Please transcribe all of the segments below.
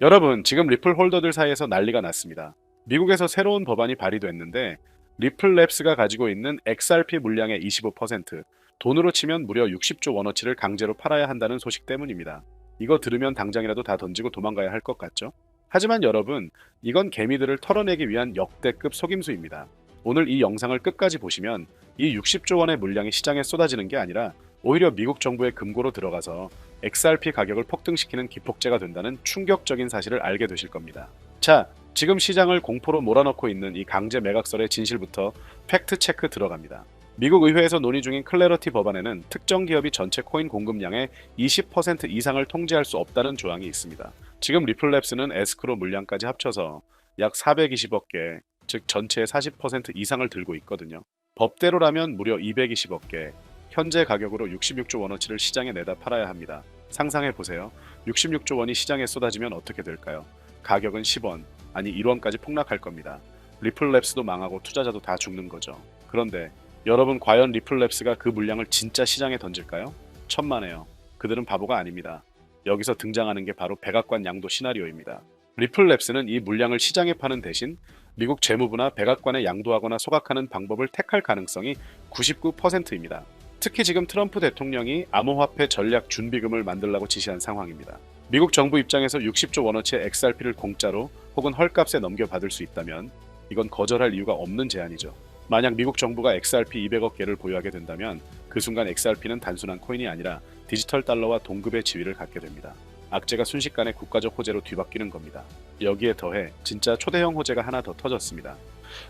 여러분, 지금 리플 홀더들 사이에서 난리가 났습니다. 미국에서 새로운 법안이 발의됐는데 리플 랩스가 가지고 있는 XRP 물량의 25%, 돈으로 치면 무려 60조 원어치를 강제로 팔아야 한다는 소식 때문입니다. 이거 들으면 당장이라도 다 던지고 도망가야 할 것 같죠? 하지만 여러분, 이건 개미들을 털어내기 위한 역대급 속임수입니다. 오늘 이 영상을 끝까지 보시면 이 60조 원의 물량이 시장에 쏟아지는 게 아니라 오히려 미국 정부의 금고로 들어가서 XRP 가격을 폭등시키는 기폭제가 된다는 충격적인 사실을 알게 되실 겁니다. 자, 지금 시장을 공포로 몰아넣고 있는 이 강제 매각설의 진실부터 팩트 체크 들어갑니다. 미국 의회에서 논의 중인 클래러티 법안에는 특정 기업이 전체 코인 공급량의 20% 이상을 통제할 수 없다는 조항이 있습니다. 지금 리플랩스는 에스크로 물량까지 합쳐서 약 420억 개, 즉 전체의 40% 이상을 들고 있거든요. 법대로라면 무려 220억 개, 현재 가격으로 66조 원어치를 시장에 내다 팔아야 합니다. 상상해 보세요. 66조 원이 시장에 쏟아지면 어떻게 될까요? 가격은 10원, 아니 1원까지 폭락할 겁니다. 리플랩스도 망하고 투자자도 다 죽는 거죠. 그런데 여러분 과연 리플랩스가 그 물량을 진짜 시장에 던질까요? 천만에요. 그들은 바보가 아닙니다. 여기서 등장하는 게 바로 백악관 양도 시나리오입니다. 리플랩스는 이 물량을 시장에 파는 대신 미국 재무부나 백악관에 양도하거나 소각하는 방법을 택할 가능성이 99%입니다. 특히 지금 트럼프 대통령이 암호화폐 전략 준비금을 만들라고 지시한 상황입니다. 미국 정부 입장에서 60조 원어치의 XRP를 공짜로 혹은 헐값에 넘겨받을 수 있다면 이건 거절할 이유가 없는 제안이죠. 만약 미국 정부가 XRP 200억 개를 보유하게 된다면 그 순간 XRP는 단순한 코인이 아니라 디지털 달러와 동급의 지위를 갖게 됩니다. 악재가 순식간에 국가적 호재로 뒤바뀌는 겁니다. 여기에 더해 진짜 초대형 호재가 하나 더 터졌습니다.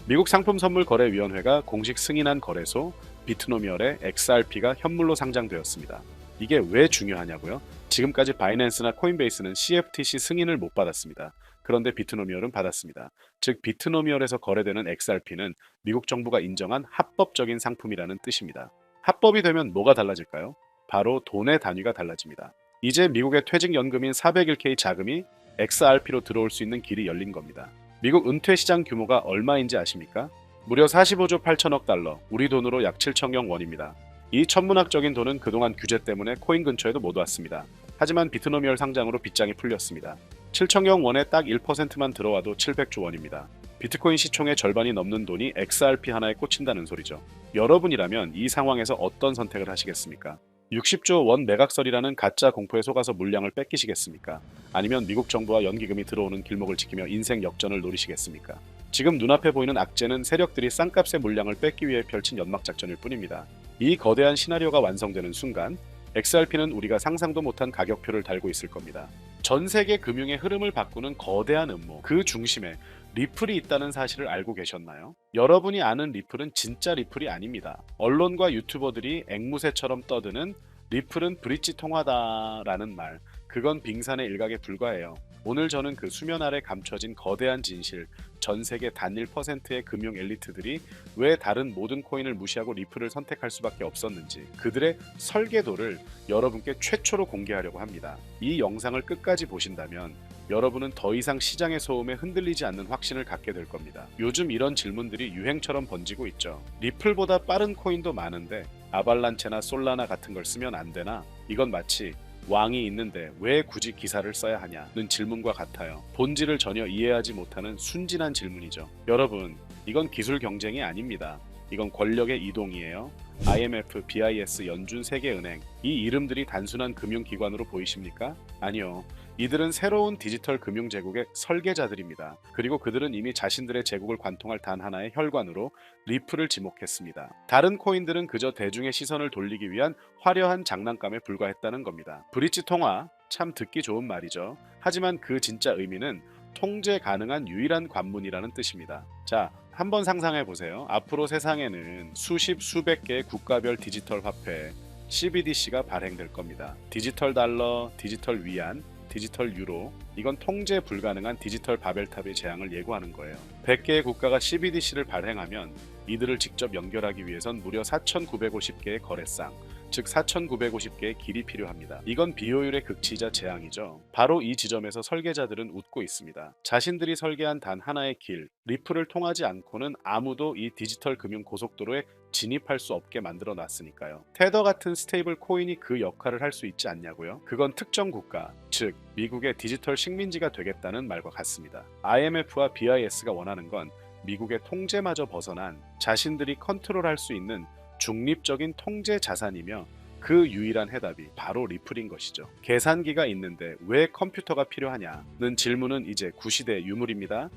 미국 상품선물거래위원회가 공식 승인한 거래소 비트노미얼의 XRP가 현물로 상장되었습니다. 이게 왜 중요하냐고요? 지금까지 바이낸스나 코인베이스는 CFTC 승인을 못 받았습니다. 그런데 비트노미얼은 받았습니다. 즉 비트노미얼에서 거래되는 XRP는 미국 정부가 인정한 합법적인 상품이라는 뜻입니다. 합법이 되면 뭐가 달라질까요? 바로 돈의 단위가 달라집니다. 이제 미국의 퇴직연금인 401k 자금이 XRP로 들어올 수 있는 길이 열린 겁니다. 미국 은퇴 시장 규모가 얼마인지 아십니까? 무려 45조 8천억 달러, 우리 돈으로 약 7천억 원입니다. 이 천문학적인 돈은 그동안 규제 때문에 코인 근처에도 못 왔습니다. 하지만 비트노미얼 상장으로 빗장이 풀렸습니다. 7천억 원에 딱 1%만 들어와도 700조 원입니다. 비트코인 시총의 절반이 넘는 돈이 XRP 하나에 꽂힌다는 소리죠. 여러분이라면 이 상황에서 어떤 선택을 하시겠습니까? 60조 원 매각설이라는 가짜 공포에 속아서 물량을 뺏기시겠습니까? 아니면 미국 정부와 연기금이 들어오는 길목을 지키며 인생 역전을 노리시겠습니까? 지금 눈앞에 보이는 악재는 세력들이 쌍값의 물량을 뺏기 위해 펼친 연막 작전일 뿐입니다. 이 거대한 시나리오가 완성되는 순간 XRP는 우리가 상상도 못한 가격표를 달고 있을 겁니다. 전 세계 금융의 흐름을 바꾸는 거대한 음모, 그 중심에 리플이 있다는 사실을 알고 계셨나요? 여러분이 아는 리플은 진짜 리플이 아닙니다. 언론과 유튜버들이 앵무새처럼 떠드는 리플은 브릿지 통화다라는 말, 그건 빙산의 일각에 불과해요. 오늘 저는 그 수면 아래 감춰진 거대한 진실, 전 세계 단 1%의 금융 엘리트들이 왜 다른 모든 코인을 무시하고 리플을 선택할 수밖에 없었는지 그들의 설계도를 여러분께 최초로 공개하려고 합니다. 이 영상을 끝까지 보신다면 여러분은 더 이상 시장의 소음에 흔들리지 않는 확신을 갖게 될 겁니다. 요즘 이런 질문들이 유행처럼 번지고 있죠. 리플보다 빠른 코인도 많은데 아발란체나 솔라나 같은 걸 쓰면 안 되나? 이건 마치 왕이 있는데 왜 굳이 기사를 써야 하냐는 질문과 같아요. 본질을 전혀 이해하지 못하는 순진한 질문이죠. 여러분, 이건 기술 경쟁이 아닙니다. 이건 권력의 이동이에요. IMF, BIS, 연준 세계은행 이 이름들이 단순한 금융기관으로 보이십니까? 아니요. 이들은 새로운 디지털 금융 제국의 설계자들입니다. 그리고 그들은 이미 자신들의 제국을 관통할 단 하나의 혈관으로 리플을 지목했습니다. 다른 코인들은 그저 대중의 시선을 돌리기 위한 화려한 장난감에 불과했다는 겁니다. 브릿지 통화 참 듣기 좋은 말이죠. 하지만 그 진짜 의미는 통제 가능한 유일한 관문이라는 뜻입니다. 자, 한번 상상해 보세요. 앞으로 세상에는 수십 수백 개의 국가별 디지털 화폐 CBDC가 발행될 겁니다. 디지털 달러, 디지털 위안, 디지털 유로 이건 통제 불가능한 디지털 바벨탑의 재앙을 예고하는 거예요. 100개의 국가가 CBDC를 발행하면 이들을 직접 연결하기 위해선 무려 4,950개의 거래상, 즉 4,950개의 길이 필요합니다. 이건 비효율의 극치이자 재앙이죠. 바로 이 지점에서 설계자들은 웃고 있습니다. 자신들이 설계한 단 하나의 길, 리플을 통하지 않고는 아무도 이 디지털 금융 고속도로에 진입할 수 없게 만들어 놨으니까요. 테더 같은 스테이블 코인이 그 역할을 할 수 있지 않냐고요? 그건 특정 국가, 즉 미국의 디지털 식민지가 되겠다는 말과 같습니다. IMF와 BIS가 원하는 건 미국의 통제마저 벗어난 자신들이 컨트롤할 수 있는 중립적인 통제 자산이며 그 유일한 해답이 바로 리플인 것이죠. 계산기가 있는데 왜 컴퓨터가 필요하냐는 질문은 이제 구시대 유물입니다.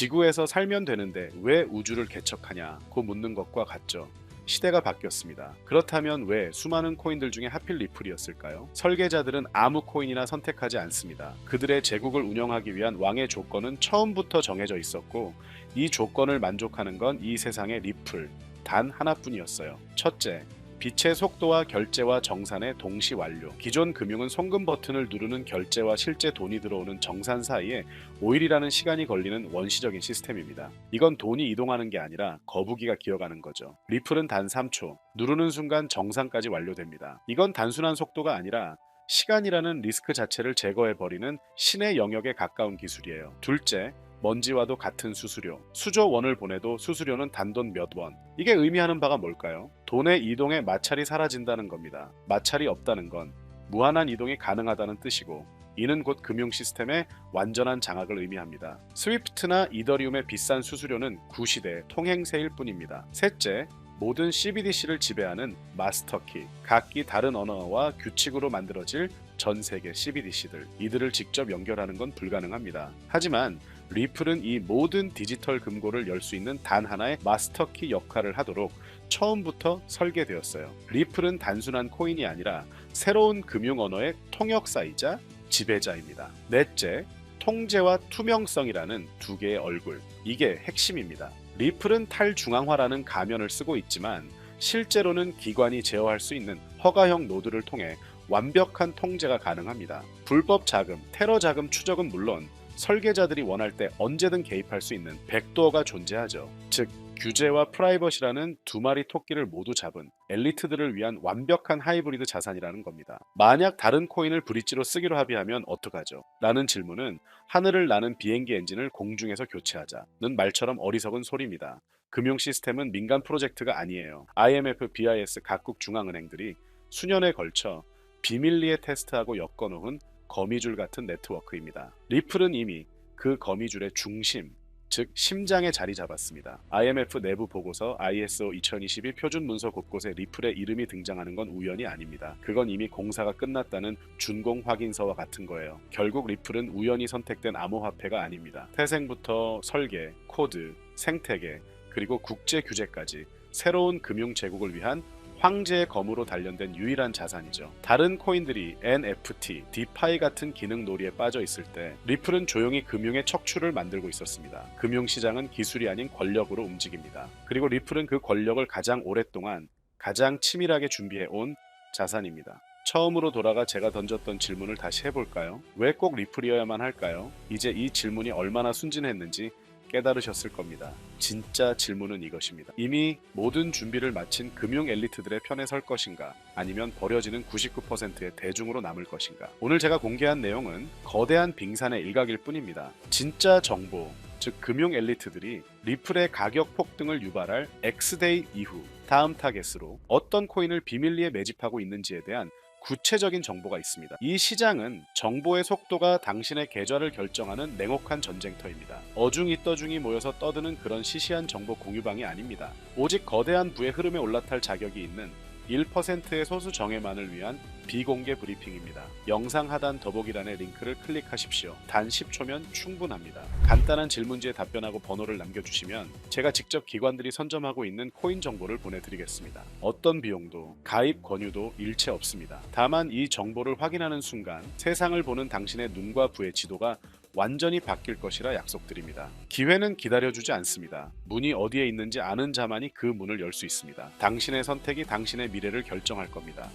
지구에서 살면 되는데 왜 우주를 개척하냐고 묻는 것과 같죠. 시대가 바뀌었습니다. 그렇다면 왜 수많은 코인들 중에 하필 리플이었을까요? 설계자들은 아무 코인이나 선택하지 않습니다. 그들의 제국을 운영하기 위한 왕의 조건은 처음부터 정해져 있었고 이 조건을 만족하는 건 이 세상의 리플 단 하나뿐이었어요. 첫째, 빛의 속도와 결제와 정산의 동시 완료. 기존 금융은 송금 버튼을 누르는 결제와 실제 돈이 들어오는 정산 사이에 5일이라는 시간이 걸리는 원시적인 시스템입니다. 이건 돈이 이동하는 게 아니라 거북이가 기어가는 거죠. 리플은 단 3초. 누르는 순간 정산까지 완료됩니다. 이건 단순한 속도가 아니라 시간이라는 리스크 자체를 제거해버리는 신의 영역에 가까운 기술이에요. 둘째, 먼지와도 같은 수수료. 수조 원을 보내도 수수료는 단돈 몇 원. 이게 의미하는 바가 뭘까요? 돈의 이동에 마찰이 사라진다는 겁니다. 마찰이 없다는 건 무한한 이동이 가능하다는 뜻이고 이는 곧 금융 시스템의 완전한 장악을 의미합니다. 스위프트나 이더리움의 비싼 수수료는 구시대 통행세일 뿐입니다. 셋째, 모든 CBDC를 지배하는 마스터키, 각기 다른 언어와 규칙으로 만들어질 전 세계 CBDC들, 이들을 직접 연결하는 건 불가능합니다. 하지만 리플은 이 모든 디지털 금고를 열 수 있는 단 하나의 마스터키 역할을 하도록 처음부터 설계되었어요. 리플은 단순한 코인이 아니라 새로운 금융 언어의 통역사이자 지배자입니다. 넷째, 통제와 투명성이라는 두 개의 얼굴. 이게 핵심입니다. 리플은 탈중앙화라는 가면을 쓰고 있지만 실제로는 기관이 제어할 수 있는 허가형 노드를 통해 완벽한 통제가 가능합니다. 불법 자금, 테러 자금 추적은 물론 설계자들이 원할 때 언제든 개입할 수 있는 백도어가 존재하죠. 즉 규제와 프라이버시라는 두 마리 토끼를 모두 잡은 엘리트들을 위한 완벽한 하이브리드 자산이라는 겁니다. 만약 다른 코인을 브릿지로 쓰기로 합의하면 어떡하죠? 라는 질문은 하늘을 나는 비행기 엔진을 공중에서 교체하자는 말처럼 어리석은 소리입니다. 금융 시스템은 민간 프로젝트가 아니에요. IMF, BIS 각국 중앙은행들이 수년에 걸쳐 비밀리에 테스트하고 엮어놓은 거미줄 같은 네트워크입니다. 리플은 이미 그 거미줄의 중심, 즉 심장에 자리 잡았습니다. IMF 내부 보고서 ISO 2022 표준 문서 곳곳에 리플의 이름이 등장하는 건 우연이 아닙니다. 그건 이미 공사가 끝났다는 준공 확인서와 같은 거예요. 결국 리플은 우연히 선택된 암호화폐가 아닙니다. 태생부터 설계, 코드, 생태계, 그리고 국제 규제까지 새로운 금융 제국을 위한 황제의 검으로 단련된 유일한 자산이죠. 다른 코인들이 NFT, 디파이 같은 기능 놀이에 빠져 있을 때 리플은 조용히 금융의 척추를 만들고 있었습니다. 금융 시장은 기술이 아닌 권력으로 움직입니다. 그리고 리플은 그 권력을 가장 오랫동안 가장 치밀하게 준비해 온 자산입니다. 처음으로 돌아가 제가 던졌던 질문을 다시 해볼까요? 왜 꼭 리플이어야만 할까요? 이제 이 질문이 얼마나 순진했는지 깨달으셨을 겁니다. 진짜 질문은 이것입니다. 이미 모든 준비를 마친 금융 엘리트들의 편에 설 것인가? 아니면 버려지는 99%의 대중으로 남을 것인가? 오늘 제가 공개한 내용은 거대한 빙산의 일각일 뿐입니다. 진짜 정보, 즉 금융 엘리트들이 리플의 가격 폭등을 유발할 X데이 이후 다음 타겟으로 어떤 코인을 비밀리에 매집하고 있는지에 대한 구체적인 정보가 있습니다. 이 시장은 정보의 속도가 당신의 계좌를 결정하는 냉혹한 전쟁터입니다. 어중이 떠중이 모여서 떠드는 그런 시시한 정보 공유방이 아닙니다. 오직 거대한 부의 흐름에 올라탈 자격이 있는 1%의 소수 정예만을 위한 비공개 브리핑입니다. 영상 하단 더보기란의 링크를 클릭하십시오. 단 10초면 충분합니다. 간단한 질문지에 답변하고 번호를 남겨주시면 제가 직접 기관들이 선점하고 있는 코인 정보를 보내드리겠습니다. 어떤 비용도 가입 권유도 일체 없습니다. 다만 이 정보를 확인하는 순간 세상을 보는 당신의 눈과 부의 지도가 완전히 바뀔 것이라 약속드립니다. 기회는 기다려주지 않습니다. 문이 어디에 있는지 아는 자만이 그 문을 열 수 있습니다. 당신의 선택이 당신의 미래를 결정할 겁니다.